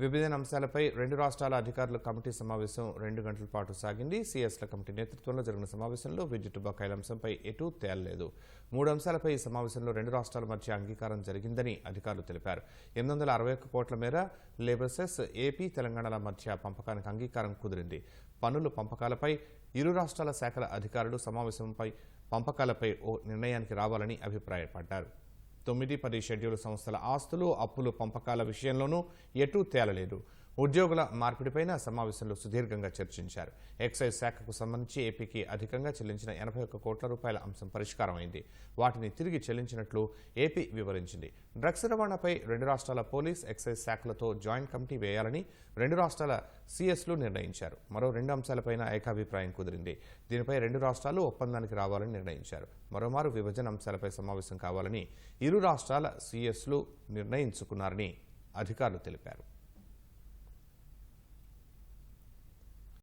విభజన అంశాలపై రెండు రాష్ట్రాల అధికారుల కమిటీ సమావేశం రెండు గంటల పాటు సాగింది. సీఎస్ల కమిటీ నేతృత్వంలో జరిగిన సమావేశంలో విద్యుత్ బకాయిల అంశంపై ఎటూ తేలలేదు. మూడు అంశాలపై ఈ సమావేశంలో రెండు రాష్ట్రాల మధ్య అంగీకారం జరిగిందని అధికారులు తెలిపారు. ఎనిమిది వందల అరవై ఒక్క కోట్ల మేర లేబర్ సెస్ ఏపీ తెలంగాణల మధ్య పంపకానికి అంగీకారం కుదిరింది. పనులు పంపకాలపై ఇరు రాష్ట్రాల శాఖల అధికారులు సమావేశంపై పంపకాలపై ఓ నిర్ణయానికి రావాలని అభిప్రాయపడ్డారు. తొమ్మిది పది షెడ్యూల్ సంస్థల ఆస్తులు అప్పులు పంపకాల విషయంలోనూ ఎటూ తేలలేదు. ఉద్యోగుల మార్పిడిపైన సమావేశంలో సుదీర్ఘంగా చర్చించారు. ఎక్సైజ్ శాఖకు సంబంధించి ఏపీకి అధికంగా చెల్లించిన ఎనభై ఒక్క కోట్ల రూపాయల అంశం పరిష్కారమైంది వాటిని తిరిగి చెల్లించినట్లు ఏపీ వివరించింది. డ్రగ్స్ రవాణాపై రెండు రాష్ట్రాల పోలీస్ ఎక్సైజ్ శాఖలతో జాయింట్ కమిటీ వేయాలని రెండు రాష్ట్రాల సీఎస్లు నిర్ణయించారు. మరో రెండు అంశాలపైన ఏకాభిప్రాయం కుదిరింది. దీనిపై రెండు రాష్ట్రాలు ఒప్పందానికి రావాలని నిర్ణయించారు. మరోమారు విభజన అంశాలపై సమావేశం కావాలని ఇరు రాష్ట్రాల సీఎస్లు నిర్ణయించుకున్నారని అధికారులు తెలిపారు.